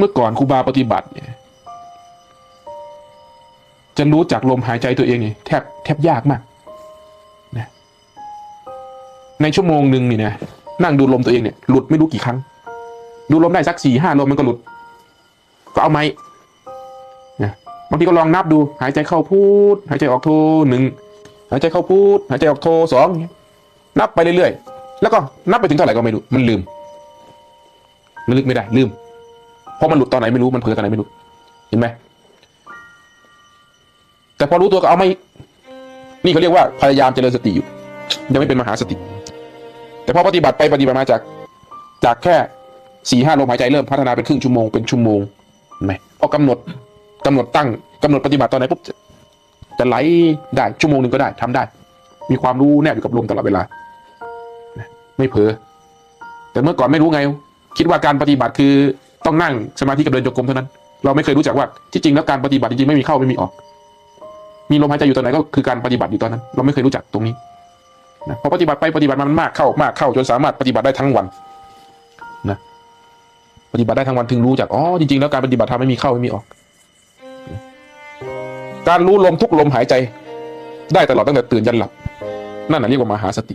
เมื่อก่อนครูบาปฏิบัติเนี่ยจะรู้จักลมหายใจตัวเองเนี่ยแทบแทบยากมากนะในชั่วโมงหนึ่งนี่นะนั่งดูลมตัวเองเนี่ยหลุดไม่รู้กี่ครั้ง ดูลมได้สักสี่ห้าลมมันก็หลุด ก็เอาไม้นะบางทีก็ลองนับดู หายใจเข้าพูด หายใจออกโทหนึ่งหายใจเข้าพูด หายใจออกโทสองนับไปเรื่อยๆแล้วก็นับไปถึงเท่าไหร่ก็ไม่รู้มันลืมมันลึกไม่ได้ลืม เพราะมันหลุดตอนไหนไม่รู้มันเผลอตอนไหนไม่รู้ เห็นไหมแต่พอรู้ตัวก็เอาไม่ นี่เขาเรียกว่าพยายามเจริญสติอยู่ ยังไม่เป็นมหาสติ แต่พอปฏิบัติไปปฏิบัติมาจาก จากแค่สี่ห้าลมหายใจเริ่มพัฒนาเป็นครึ่งชั่วโมงเป็นชั่วโมงเห็นไหมพอกำหนดกำหนดตั้งกำหนดปฏิบัติตอนไหนปุ๊บจะไหลได้ชั่วโมงหนึ่งก็ได้ทำได้ มีความรู้แนบอยู่กับลมตลอดเวลา ไม่เผลอแต่เมื่อก่อนไม่รู้ไง คิดว่าการปฏิบัติคือ ต้องนั่งสมาธิกับเดินจงกรมเท่านั้น เราไม่เคยรู้จักว่าที่จริงแล้วการปฏิบัติจริงๆไม่มีเข้าไม่มีออก มีลมหายใจอยู่ตอนไหนก็คือการปฏิบัติอยู่ตอนนั้น เราไม่เคยรู้จักตรงนี้นะพอปฏิบัติไปปฏิบัติมามันมากเข้ามากเข้าจนสามารถปฏิบัติได้ทั้งวันนะปฏิบัติได้ทั้งวันถึงรู้จักอ๋อจริงๆแล้วการปฏิบัติธรรมไม่มีเข้าไม่มีออก การรู้ลมทุกลมหายใจ ได้ตลอดตั้งแต่ตื่นยันหลับ นั่นน่ะเรียกว่ามหาสติ